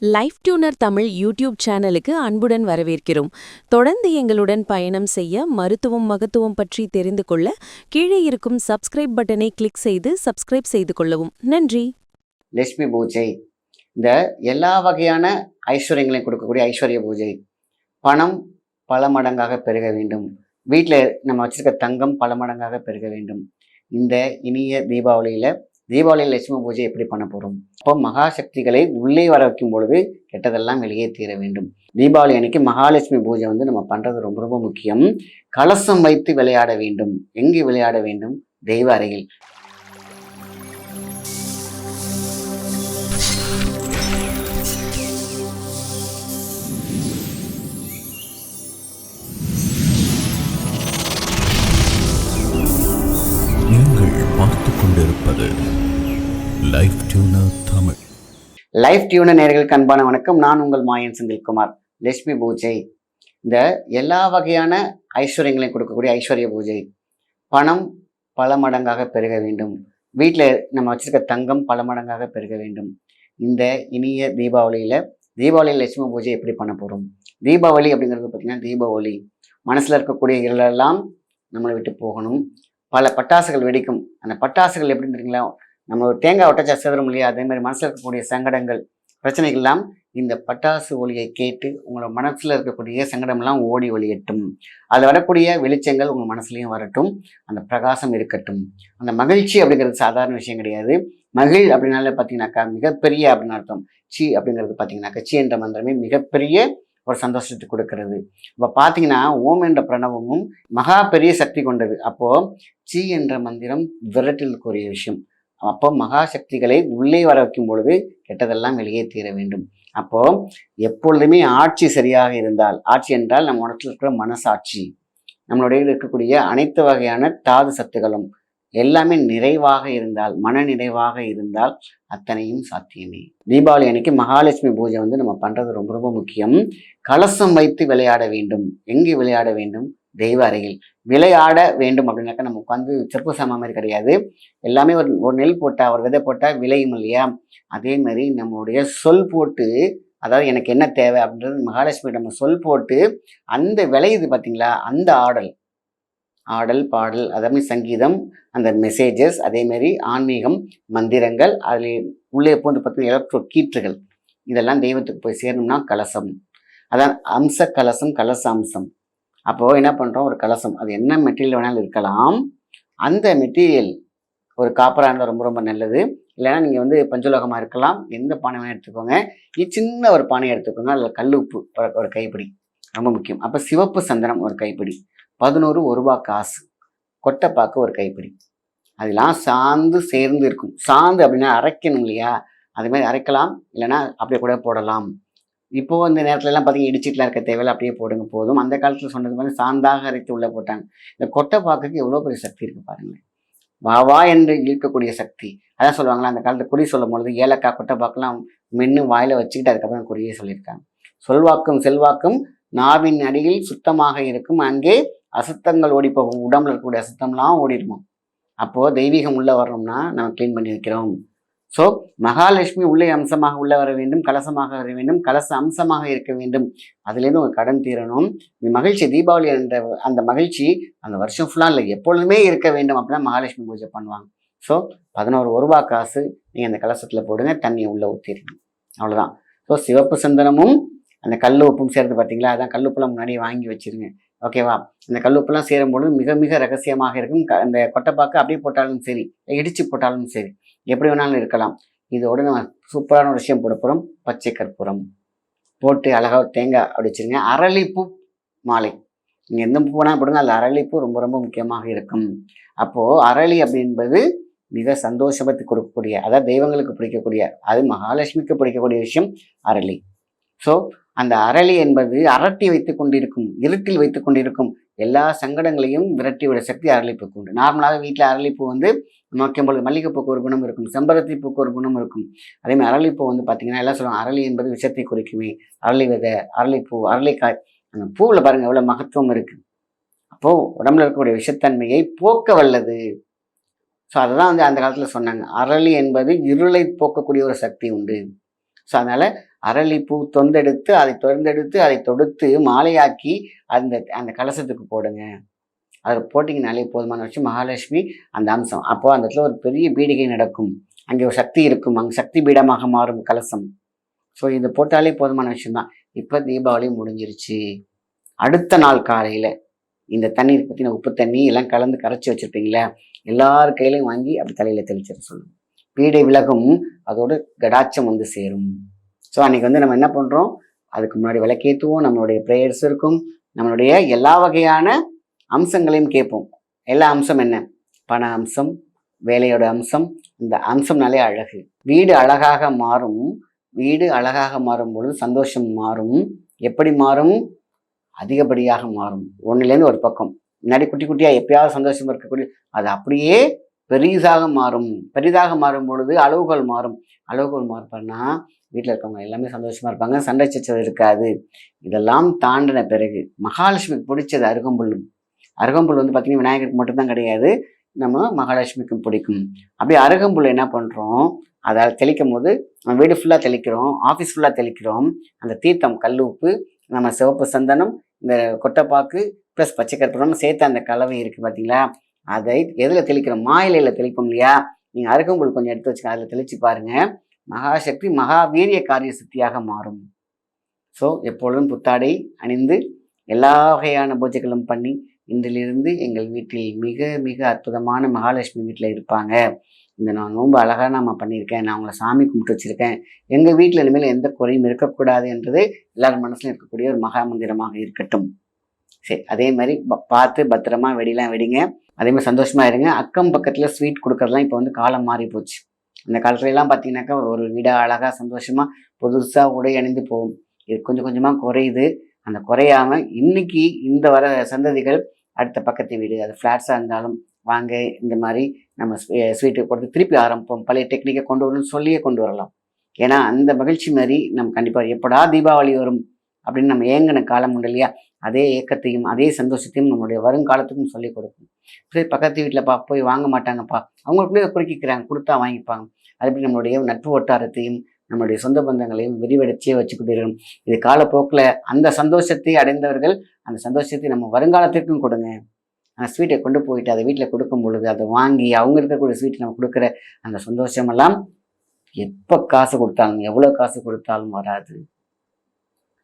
Life tuner Tamil YouTube சேனலுக்கு அன்புடன் வரவேற்கிறோம். தொடர்ந்து எங்களுடன் பயணம் செய்ய மருத்துவம் மகத்துவம் பற்றி தெரிந்து கொள்ள கீழே இருக்கும் சப்ஸ்கிரைப் பட்டனை கிளிக் செய்து சப்ஸ்கிரைப் செய்து கொள்ளவும். நன்றி. லட்சுமி பூஜை. இந்த எல்லா வகையான ஐஸ்வர்யங்களையும் கொடுக்கக்கூடிய ஐஸ்வர்ய பூஜை. பணம் பல மடங்காக பெருக வேண்டும். வீட்டில் நம்ம வச்சிருக்க தங்கம் பல மடங்காக பெருக வேண்டும். இந்த இனிய தீபாவளியில் தீபாவளியில் லட்சுமி பூஜை எப்படி பண்ண போகிறோம் அப்போ மகாசக்திகளை உள்ளே வர வைக்கும் பொழுது கெட்டதெல்லாம் வெளியே தீர வேண்டும். தீபாவளி அன்னைக்கு மகாலட்சுமி பூஜை வந்து நம்ம பண்ணுறது ரொம்ப ரொம்ப முக்கியம். கலசம் வைத்து விளையாட வேண்டும். எங்கே விளையாட வேண்டும்? தெய்வ அறையில். லைஃப் டியூன நேர்களுக்கு அன்பான வணக்கம். நான் உங்கள் மாயன் செந்தில்குமார். லட்சுமி பூஜை. இந்த எல்லா வகையான ஐஸ்வர்யங்களையும் கொடுக்கக்கூடிய ஐஸ்வர்ய பூஜை. பணம் பல மடங்காக பெருக வேண்டும். வீட்டில் நம்ம வச்சிருக்க தங்கம் பல மடங்காக பெருக வேண்டும். இந்த இனிய தீபாவளியில் தீபாவளியில் லட்சுமி பூஜை எப்படி பண்ண போகிறோம் தீபாவளி அப்படிங்கிறது பார்த்திங்கன்னா தீபாவளி. மனசில் இருக்கக்கூடிய இருளெல்லாம் நம்மளை விட்டு போகணும். பல பட்டாசுகள் வெடிக்கும். அந்த பட்டாசுகள் எப்படின்னு தெரியுங்களா? நம்ம ஒரு தேங்காய் ஒட்டச்சா சிதற இல்லையா? அதே மாதிரி மனசில் இருக்கக்கூடிய சங்கடங்கள் பிரச்சனைகள் எல்லாம் இந்த பட்டாசு ஒளியை கேட்டு உங்களோட மனசில் இருக்கக்கூடிய சங்கடம்லாம் ஓடி ஒளியட்டும். அதில் வரக்கூடிய வெளிச்சங்கள் உங்கள் மனசுலையும் வரட்டும். அந்த பிரகாசம் இருக்கட்டும். அந்த மகிழ்ச்சி அப்படிங்கிறது சாதாரண விஷயம் கிடையாது. மகிழ் அப்படின்னாலே பார்த்தீங்கன்னாக்கா மிகப்பெரிய அப்படின்னு அர்த்தம். சி அப்படிங்கிறது பார்த்தீங்கன்னாக்கா சி என்ற மந்திரமே மிகப்பெரிய ஒரு சந்தோஷத்தை கொடுக்கிறது. இப்போ பார்த்தீங்கன்னா ஓம் என்ற பிரணவமும் மகா பெரிய சக்தி கொண்டது. அப்போது சி என்ற மந்திரம் விரட்டிலுக்குரிய விஷயம். அப்போ மகா சக்திகளை உள்ளே வர வைக்கும் பொழுது கெட்டதெல்லாம் வெளியே தீர வேண்டும். அப்போ எப்பொழுதுமே ஆட்சி சரியாக இருந்தால் ஆட்சி என்றால் நம்ம உடத்துல இருக்கிற மனசாட்சி நம்மளுடைய இருக்கக்கூடிய அனைத்து வகையான தாது சத்துகளும் எல்லாமே நிறைவாக இருந்தால் மன நிறைவாக இருந்தால் அத்தனையும் சாத்தியமே. தீபாவளி அன்னைக்கு மகாலட்சுமி பூஜை வந்து நம்ம பண்றது ரொம்ப ரொம்ப முக்கியம். கலசம் வைத்து விளையாட வேண்டும். எங்கே விளையாட வேண்டும்? தெய்வ அறையில் விளையாட வேண்டும் அப்படின்னாக்கா நம்ம உட்காந்து செப்பு சாமா மாதிரி கிடையாது. எல்லாமே ஒரு ஒரு நெல் போட்டால் ஒரு விதை போட்டால் விளையும் இல்லையா? அதே மாதிரி நம்மளுடைய சொல் போட்டு அதாவது எனக்கு என்ன தேவை அப்படின்றது மகாலட்சுமி நம்ம சொல் போட்டு அந்த விளையுது பார்த்தீங்களா அந்த ஆடல். ஆடல் பாடல் அதே சங்கீதம் அந்த மெசேஜஸ் அதேமாரி ஆன்மீகம் மந்திரங்கள் அதில் உள்ளே போந்து பார்த்தீங்கன்னா எலக்ட்ரோ கீற்றுகள். இதெல்லாம் தெய்வத்துக்கு போய் சேரணும்னா கலசம். அதான் அம்ச கலசம் கலச அம்சம் அப்போது என்ன பண்ணுறோம் ஒரு கலசம். அது என்ன மெட்டீரியல் வேணாலும் இருக்கலாம். அந்த மெட்டீரியல் ஒரு காப்பராக இருந்தால் ரொம்ப ரொம்ப நல்லது. இல்லைன்னா நீங்கள் வந்து பஞ்சலோகமாக இருக்கலாம். எந்த பானை வேணால் எடுத்துக்கோங்க. இது சின்ன ஒரு பானையை எடுத்துக்கோங்க. அதில் கல் உப்பு ஒரு ஒரு கைப்பிடி. ரொம்ப முக்கியம். அப்போ சிவப்பு சந்தனம் ஒரு கைப்பிடி. பதினோரு ஒரு ரூபா காசு. கொட்டைப்பாக்கு ஒரு கைப்பிடி. அதெல்லாம் சார்ந்து சேர்ந்து இருக்கும். சாந்து அப்படின்னா அரைக்கணும் இல்லையா? அது மாதிரி அரைக்கலாம். இல்லைன்னா அப்படியே கூட போடலாம். இப்போ இந்த நேரத்துல எல்லாம் பார்த்தீங்கன்னா இடிச்சிட்டுலாம் இருக்க தேவையில்ல அப்படியே போடுங்க போதும். அந்த காலத்தில் சொன்னது மாதிரி சாந்தாக அரைத்து உள்ளே போட்டாங்க. இந்த கொட்டை கொட்டைப்பாக்குக்கு எவ்வளோ பெரிய சக்தி இருக்கு பாருங்களேன். வா வா என்று இழுக்கக்கூடிய சக்தி. அதான் சொல்லுவாங்களா அந்த காலத்தில் குறி சொல்லும் பொழுது ஏலக்காய் கொட்டைப்பாக்கெல்லாம் மென்று வாயில வச்சுக்கிட்டு அதுக்கப்புறம் குறியே சொல்லியிருக்காங்க. சொல்வாக்கும் செல்வாக்கும் நாவின் அடியில் சுத்தமாக இருக்கும். அங்கே அசுத்தங்கள் ஓடி போகும் உடம்புல இருக்கக்கூடிய அசுத்தம்லாம் ஓடிடுமா அப்போது தெய்வீகம் உள்ளே வரணும்னா நம்ம க்ளீன் பண்ணி வைக்கிறோம். ஸோ மகாலட்சுமி உள்ளே அம்சமாக உள்ளே வர வேண்டும் கலசமாக வர வேண்டும் கலச அம்சமாக இருக்க வேண்டும். அதுலேருந்து உங்கள் கடன் தீரணும். இந்த மகிழ்ச்சி தீபாவளி என்ற அந்த மகிழ்ச்சி அந்த வருஷம் ஃபுல்லாக இல்லை எப்பொழுதுமே இருக்க வேண்டும் அப்படின்னா மகாலட்சுமி பூஜை பண்ணுவாங்க. ஸோ பதினோரு ஒரு ரூபா காசு நீங்கள் அந்த கலசத்தில் போடுங்க தண்ணியை உள்ளே ஊற்றிடுங்க அவ்வளோதான் ஸோ சிவப்பு சந்தனமும் அந்த கல் உப்பும் சேர்த்து பார்த்தீங்களா அதான் கல்லுப்பெல்லாம் முன்னாடியே வாங்கி வச்சிருங்க. ஓகேவா இந்த கல் உப்புலாம் சேரும் பொழுது மிக மிக ரகசியமாக இருக்கும். க- அந்த கொட்டைப்பாக்கு அப்படியே போட்டாலும் சரி இடிச்சு போட்டாலும் சரி. எப்படி வேணாலும் இருக்கலாம். இதோட நம்ம சூப்பரான ஒரு விஷயம் போட போகிறோம் பச்சை கற்பூரம். போட்டு அழகாக ஒரு தேங்காய் அப்படி வச்சுருங்க. அரளிப்பூ மாலை. நீங்கள் எந்த பூ வேணால் போடுங்க. அதில் அரளிப்பூ ரொம்ப ரொம்ப முக்கியமாக இருக்கும். அப்போது அரளி அப்படின்பது மிக சந்தோஷத்தை கொடுக்கக்கூடிய அதாவது தெய்வங்களுக்கு பிடிக்கக்கூடிய அது மகாலட்சுமிக்கு பிடிக்கக்கூடிய விஷயம் அரளி. ஸோ அந்த அரளி என்பது அரட்டி வைத்து கொண்டிருக்கும் இருட்டில் வைத்து கொண்டிருக்கும் எல்லா சங்கடங்களையும் விரட்டி விட சக்தி அரளிப்பூக்கு உண்டு. நார்மலாக வீட்டில் அரளிப்பூ வந்து நோக்கும் பொழுது மல்லிகைப்பூக்கு ஒரு குணம் இருக்கும் செம்பருத்தி பூக்கு ஒரு குணம் இருக்கும். அதே மாதிரி அரளிப்பூ வந்து பார்த்தீங்கன்னா எல்லாம் சொல்லுவாங்க அரளி என்பது விஷத்தை குறிக்குமே. அரளி விதை அரளிப்பூ அரளிக்காய் அந்த பூவில் பாருங்க எவ்வளோ மகத்துவம் இருக்கு. அப்போது உடம்புல இருக்கக்கூடிய விஷத்தன்மையை போக்க வல்லது. ஸோ அதை தான் வந்து அந்த காலத்தில் சொன்னாங்க. அரளி என்பது இருளை போக்கக்கூடிய ஒரு சக்தி உண்டு. ஸோ அதனால் அரளிப்பூ தொந்தெடுத்து அதை தொந்தெடுத்து அதை தொடுத்து மாலையாக்கி அந்த அந்த கலசத்துக்கு போடுங்க. அதில் போட்டிங்கனாலே போதுமான விஷயம். மகாலட்சுமி அந்த அம்சம். அப்போது அந்த இடத்துல ஒரு பெரிய பீடிகை நடக்கும். அங்கே ஒரு சக்தி இருக்கும். அங்கே சக்தி பீடமாக மாறும் கலசம். ஸோ இதை போட்டாலே போதுமான விஷயம்தான். இப்போ தீபாவளி முடிஞ்சிருச்சு. அடுத்த நாள் காலையில் இந்த தண்ணீர் பற்றின உப்பு தண்ணி எல்லாம் கலந்து கரைச்சி வச்சுருப்பீங்களே எல்லார் கையிலையும் வாங்கி அப்படி தலையில் தெளிச்சிட சொல்லுவோம் பீடை விலகும் அதோடு கடாச்சம் வந்து சேரும். ஸோ அன்றைக்கி வந்து நம்ம என்ன பண்ணுறோம் அதுக்கு முன்னாடி விளக்கேற்றுவோம் நம்மளுடைய ப்ரேயர்ஸ் இருக்கும். நம்மளுடைய எல்லா வகையான அம்சங்களையும் கேட்போம். எல்லா அம்சம் என்ன? பண அம்சம் வேலையோட அம்சம் இந்த அம்சம்னாலே அழகு. வீடு அழகாக மாறும் வீடு அழகாக மாறும் பொழுது சந்தோஷம் மாறும். எப்படி மாறும்? அதிகப்படியாக மாறும். ஒன்றுலேருந்து ஒரு பக்கம். முன்னாடி குட்டி குட்டியாக எப்பயாவது சந்தோஷம் இருக்கக்கூடிய அது அப்படியே பெரிதாக மாறும். பெரிதாக மாறும் பொழுது அளவுகள் மாறும். அளவுகள் மாறுப்பன்னா வீட்டில் இருக்கவங்க எல்லாமே சந்தோஷமாக இருப்பாங்க சண்டை சச்சரவு இருக்காது. இதெல்லாம் தாண்டின பிறகு மகாலட்சுமிக்கு பிடிச்சது அருகம்புல்லும். அருகம்புல் வந்து பார்த்தீங்கன்னா விநாயகருக்கு மட்டும்தான் கிடையாது. நம்ம மகாலட்சுமிக்கும் பிடிக்கும். அப்படியே அருகம்புல் என்ன பண்ணுறோம் அதை தெளிக்கும் போது நம்ம வீடு ஃபுல்லாக தெளிக்கிறோம். ஆஃபீஸ் ஃபுல்லாக தெளிக்கிறோம். அந்த தீர்த்தம் கல் உப்பு நம்ம சிவப்பு சந்தனம் இந்த கொட்டைப்பாக்கு ப்ளஸ் பச்சை கற்பூரம் சேர்த்து அந்த கலவை இருக்குது பார்த்தீங்களா அதை எதில் தெளிக்கிறோம்? மாயிலையில் தெளிப்போம் இல்லையா? நீங்கள் அருகம்புல் கொஞ்சம் எடுத்து வச்சுக்க அதில் தெளிச்சு பாருங்கள் மகாசக்தி மகாவீரிய காரிய சக்தியாக மாறும். ஸோ எப்பொழுதும் புத்தாடை அணிந்து எல்லா வகையான பூஜைகளும் பண்ணி இன்றிலிருந்து எங்கள் வீட்டில் மிக மிக அற்புதமான மகாலட்சுமி வீட்டில் இருப்பாங்க. இந்த நான் ரொம்ப அழகாக நான் பண்ணியிருக்கேன். நான் உங்களை சாமி கும்பிட்டு வச்சுருக்கேன். எங்கள் வீட்டில் இனிமேல் எந்த குறையும் இருக்கக்கூடாது என்றது எல்லார் மனசுலையும் இருக்கக்கூடிய ஒரு மகா மந்திரமாக இருக்கட்டும். சரி அதே மாதிரி ப- பார்த்து பத்திரமா வெடிலாம் வெடிங்க. அதே மாதிரி சந்தோஷமா இருங்க. அக்கம் பக்கத்தில் ஸ்வீட் கொடுக்குறதுலாம் இப்போ வந்து காலம் மாறி போச்சு. அந்த காலத்துலலாம் பார்த்தீங்கன்னாக்கா ஒரு வீடாக அழகாக சந்தோஷமாக புதுசாக உடை அணிந்து போகும். இது கொஞ்சம் கொஞ்சமாக குறையுது. அந்த குறையாமல் இன்னைக்கு இந்த வர சந்ததிகள் அடுத்த பக்கத்து வீடு அது ஃப்ளாட்ஸாக இருந்தாலும் வாங்க இந்த மாதிரி நம்ம ஸ்வீட்டு கொடுத்து திருப்பி ஆரம்பிப்போம். பழைய டெக்னிக்கை கொண்டு வரணும்னு சொல்லியே கொண்டு வரலாம். ஏன்னா அந்த மகிழ்ச்சி மாதிரி நம்ம கண்டிப்பாக எப்படா தீபாவளி வரும் அப்படின்னு நம்ம ஏங்கின காலம் உண்டு இல்லையா? அதே ஏக்கத்தையும் அதே சந்தோஷத்தையும் நம்மளுடைய வருங்காலத்துக்கும் சொல்லிக் கொடுக்கும். சரி பக்கத்து வீட்டில்ப்பா போய் வாங்க மாட்டாங்கப்பா. அவங்களுக்குள்ளே குறுக்கிக்கிறாங்க கொடுத்தா வாங்கிப்பாங்க. அதுபடி நம்மளுடைய நட்பு வட்டாரத்தையும் நம்முடைய சொந்த பந்தங்களையும் விரிவடைச்சே வச்சுக்கிட்டு இது காலப்போக்கில் அந்த சந்தோஷத்தை அடைந்தவர்கள் அந்த சந்தோஷத்தை நம்ம வருங்காலத்திற்கும் கொடுங்க. அந்த ஸ்வீட்டை கொண்டு போயிட்டு அதை வீட்டில் கொடுக்கும் பொழுது அதை வாங்கி அவங்க இருக்கக்கூடிய ஸ்வீட் நம்ம கொடுக்குற அந்த சந்தோஷமெல்லாம் எப்போ காசு கொடுத்தாலும் எவ்வளோ காசு கொடுத்தாலும் வராது.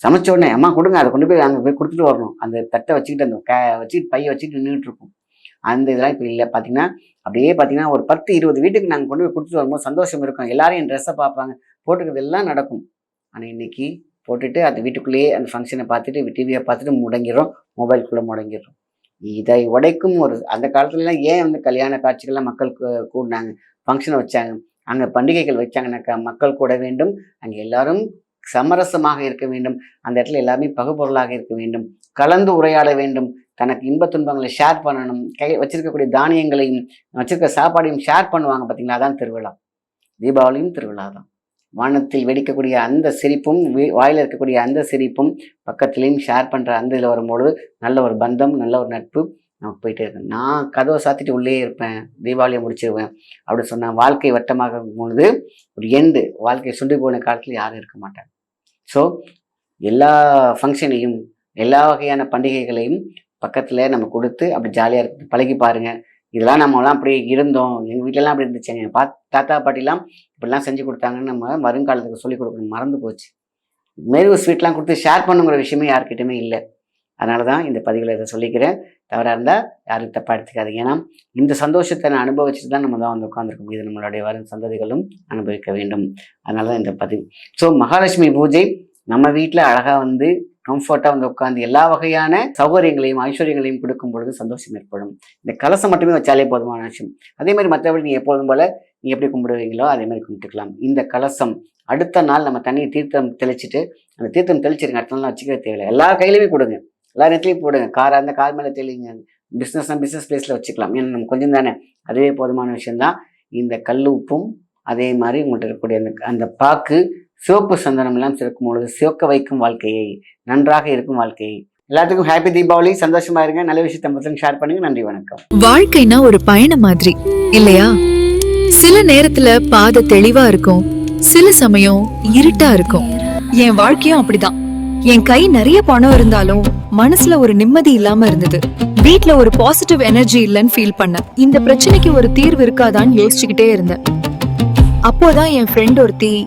சமைச்ச உடனே அம்மா கொடுங்க அதை கொண்டு போய் அங்கே போய் கொடுத்துட்டு வரணும். அந்த தட்டை வச்சுக்கிட்டு அந்த கே வச்சுக்கிட்டு பையை வச்சுக்கிட்டு நின்றுட்டு இருக்கும். அந்த இதெல்லாம் இப்போ இல்லை. பார்த்தீங்கன்னா அப்படியே பார்த்தீங்கன்னா ஒரு பத்து இருபது வீட்டுக்கு நாங்கள் கொண்டு போய் கொடுத்துட்டு வரும்போது சந்தோஷம் இருக்கும். எல்லாரும் என் ட்ரெஸ்ஸை பார்ப்பாங்க. போட்டுக்கிறது எல்லாம் நடக்கும். ஆனால் இன்னைக்கு போட்டுட்டு அந்த வீட்டுக்குள்ளேயே அந்த ஃபங்க்ஷனை பார்த்துட்டு டிவியை பார்த்துட்டு முடங்கிடும் மொபைல்குள்ளே முடங்கிடும் இதை உடைக்கும் ஒரு அந்த காலத்துலலாம் ஏன் வந்து கல்யாண காட்சிகள்லாம் மக்கள் கூடினாங்க? ஃபங்க்ஷனை வச்சாங்க. அங்கே பண்டிகைகள் வச்சாங்கன்னாக்கா மக்கள் கூட வேண்டும். அங்கே எல்லாரும் சமரசமாக இருக்க வேண்டும். அந்த இடத்துல எல்லாமே பகுபொருளாக இருக்க வேண்டும். கலந்து உரையாட வேண்டும். தனக்கு இன்ப துன்பங்களை ஷேர் பண்ணணும். கை வச்சிருக்கக்கூடிய தானியங்களையும் வச்சிருக்க சாப்பாடையும் ஷேர் பண்ணுவாங்க பார்த்தீங்களா? அதான் திருவிழா. தீபாவளியும் திருவிழா தான் வானத்தில் வெடிக்கக்கூடிய அந்த சிரிப்பும் வாயில் இருக்கக்கூடிய அந்த சிரிப்பும் பக்கத்துலேயும் ஷேர் பண்ணுற அந்த இதில் வரும்பொழுது நல்ல ஒரு பந்தம் நல்ல ஒரு நட்பு நமக்கு போயிட்டே இருக்கு நான் கதவை சாத்திட்டு உள்ளே இருப்பேன் தீபாவளியை முடிச்சிருவேன் அப்படி சொன்ன வாழ்க்கை வட்டமாக பொழுது ஒரு எண்டு வாழ்க்கை சுண்டி போன காலத்தில் யாரும் இருக்க மாட்டாங்க. ஸோ எல்லா ஃபங்க்ஷனையும் எல்லா வகையான பண்டிகைகளையும் பக்கத்தில் நம்ம கொடுத்து அப்படி ஜாலியாக இருக்கு. பழகி பாருங்கள் இதெல்லாம் நம்மலாம் அப்படி இருந்தோம். எங்கள் வீட்டிலலாம் அப்படி இருந்துச்சு. எங்கள் பா தாத்தா பாட்டிலாம் இப்படிலாம் செஞ்சு கொடுத்தாங்கன்னு நம்ம வருங்காலத்துக்கு சொல்லிக் கொடுக்கணும். மறந்து போச்சு. இதுமாரி ஒரு ஸ்வீட்லாம் கொடுத்து ஷேர் பண்ணுங்கிற விஷயமே யார்கிட்டயுமே இல்லை. அதனால தான் இந்த பதிவில் இதை சொல்லிக்கிறேன். தவறாக இருந்தால் யாரும் தப்பாக எடுத்துக்காதீங்க. ஏன்னா இந்த சந்தோஷத்தை நான் அனுபவிச்சுட்டு தான் நம்ம தான் வந்து உட்காந்துருக்கோம் இது நம்மளுடைய வரும் சந்ததிகளும் அனுபவிக்க வேண்டும். அதனால தான் இந்த பதிவு. ஸோ மகாலட்சுமி பூஜை நம்ம வீட்டில் அழகாக வந்து கம்ஃபர்ட்டாக வந்து உட்காந்து எல்லா வகையான சௌகரியங்களையும் ஐஸ்வர்யங்களையும் கொடுக்கும் பொழுது சந்தோஷம் ஏற்படும். இந்த கலசம் மட்டுமே வச்சாலே போதுமான விஷயம் அதே மாதிரி மற்றபடி நீங்கள் எப்போதும் போல் நீங்கள் எப்படி கும்பிடுவீங்களோ அதே மாதிரி கும்பிட்டுக்கலாம். இந்த கலசம் அடுத்த நாள் நம்ம தண்ணியை தீர்த்தம் தெளிச்சுட்டு அந்த தீர்த்தம் தெளிச்சிருங்க அடுத்த நாள் வச்சுக்கவே தேவையில்லை. எல்லா கையிலையுமே கொடுங்க எல்லா இடத்துலையும் போடுங்க. காராக இருந்தால் கார் மேலே தெளிங்க. பிஸ்னஸ்னால் பிஸ்னஸ் பிளேஸில் வச்சுக்கலாம். ஏன்னா நம்ம கொஞ்சம் தானே. அதுவே போதுமான விஷயம்தான். இந்த கல் உப்பும் அதே மாதிரி உங்கள்கிட்ட இருக்கக்கூடிய அந்த அந்த பாக்கு சிவப்பு சந்தனம் எல்லாம் சேர்க்கும் பொழுது சிவக்க வைக்கும் வாழ்க்கையை நன்றாக இருக்கும் வாழ்க்கையை. எல்லாத்துக்கும் ஹாப்பி தீபாவளி. சந்தோஷமா இருங்க. நல்ல விஷயத்தை மட்டும் ஷேர் பண்ணுங்க. நன்றி வணக்கம். வாழ்க்கைனா ஒரு பயணம் மாதிரி இல்லையா? சில நேரத்துல பாதை தெளிவா இருக்கும். சில சமயம் இருட்டா இருக்கும். என் வாழ்க்கையும் அப்படிதான். என் கை நிறைய பணம் இருந்தாலும் மனசுல ஒரு நிம்மதி இல்லாம இருந்தது. வீட்ல ஒரு பாசிட்டிவ் எனர்ஜி இல்லைன்னு ஃபீல் பண்ண இந்த பிரச்சனைக்கு ஒரு தீர்வு இருக்காதான்னு யோசிச்சுக்கிட்டே இருந்தேன். அப்போதான் என் ஃப்ரெண்ட் ஒருத்தி